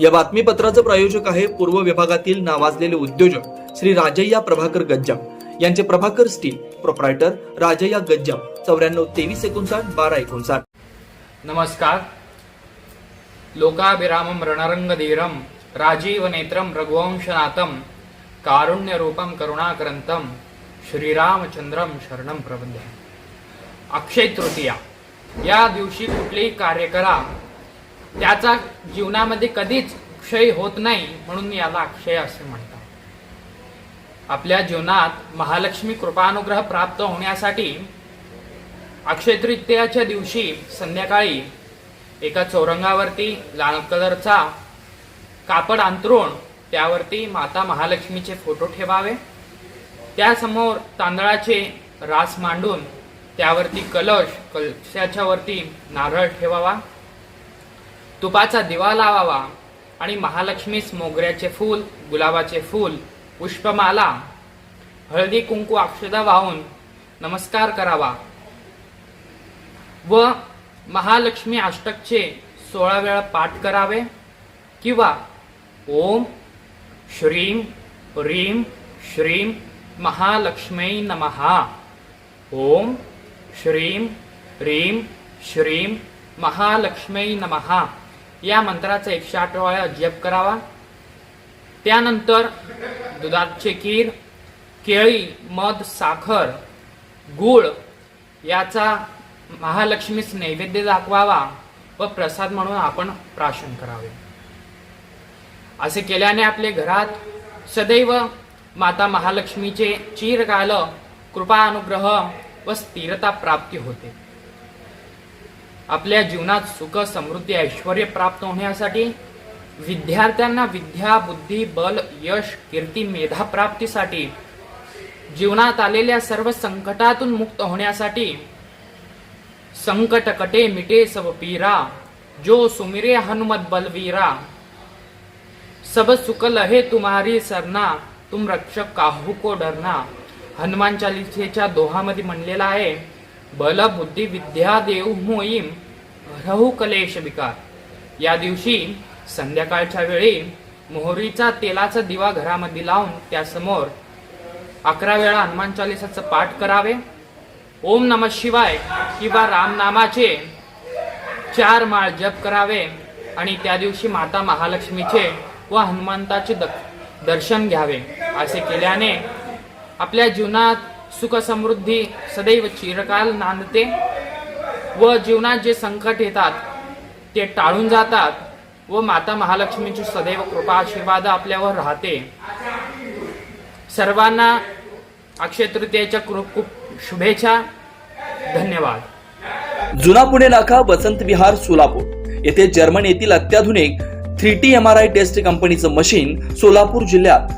या बातमीपत्राचं प्रायोजक आहे पूर्व विभागातील नावाजलेले उद्योजक श्री राजय्या प्रभाकर गज्जाम. यांचे प्रभाकर स्टील प्रोप्रायटर राजय्या गज्जाम. चौऱ्याण्णव तेवीस एकोणसाठ बारा एकोणसाठ. नमस्कार. लोकाभिरामं रणरंगधीरं राजीवनेत्रं रघुवंशनाथं कारुण्यरूपं करुणाक्रंतम श्रीरामचंद्रम शरणम प्रबंध अक्षय तृतीया या दिवशी कुठलेही कार्य करा त्याचा जीवनामध्ये कधीच क्षय होत नाही म्हणून याला अक्षय असे म्हणतात. आपल्या जीवनात महालक्ष्मी कृपानुग्रह प्राप्त होण्यासाठी अक्षय तृतीयाच्या दिवशी संध्याकाळी एका चौरंगावरती लाल कलरचा कापड अंतरून त्यावरती माता महालक्ष्मीचे फोटो ठेवावे. त्यासमोर तांदळाचे रास मांडून त्यावरती कलश कलशाच्या वरती नारळ ठेवावा. तुपाचा दिवा लावावा आणि महालक्ष्मीस मोगऱ्याचे फूल गुलाबाचे फूल पुष्पमाला हळदी कुंकू अक्षदा वाहून नमस्कार करावा. व महालक्ष्मी अष्टकचे सोळा वेळा पाठ करावे किंवा ओम श्रीम ह्रीम श्रीम महालक्ष्मी नमहा ओम श्रीम ह्रीम श्रीम महालक्ष्मी नमहा या मंत्राचा एकशे आठ वेळा जप करावा. त्यानंतर दुधाचे खीर केळी मध साखर गूळ याचा महालक्ष्मीस नैवेद्य दाखवावा व प्रसाद म्हणून आपण प्राशन करावे. असे केल्याने आपले घरात सदैव माता महालक्ष्मीचे चिरकाल कृपा अनुग्रह व स्थिरता प्राप्ती होते. आपल्या जीवनात सुख समृद्धी ऐश्वर प्राप्त होण्यासाठी विद्यार्थ्यांना विद्या बुद्धी बल यश कीर्ती मेधा प्राप्तीसाठी जीवनात आलेल्या सर्व संकटातून मुक्त होण्यासाठी संकट कटे मिटे सब पीरा जो सुमिरे हनुमत बलवीरा. सब सुख लहे तुम्हारी सरना तुम रक्षक काहू को डरना. हनुमान चालिसेच्या दोहामध्ये म्हणलेला आहे बल बुद्धी विद्या देव मोईम रहू कलेश विकार या दिवशी संध्याकाळच्या वेळी मोहरीचा तेलाचा दिवा घरामध्ये लावून त्यासमोर अकरा वेळा हनुमान चालिसाचं पाठ करावे. ओम नम शिवाय किंवा रामनामाचे चार माळ जप करावे आणि त्या दिवशी माता महालक्ष्मीचे व हनुमंताचे द- दर्शन घ्यावे. असे केल्याने आपल्या जीवनात सुख समृद्धी सदैव चिरकाल नांदते व जीवनात जे संकट येतात ते टाळून जातात व माता महालक्ष्मीची सदैव कृपा आशीर्वाद आपल्यावर राहते. सर्वांना अक्षय तृतीयेच्या खूप शुभेच्छा. धन्यवाद. जुना पुणे नाका वसंत विहार सोलापूर. येथे जर्मन येथील अत्याधुनिक three T M R I test कंपनीचं मशीन सोलापूर जिल्ह्यात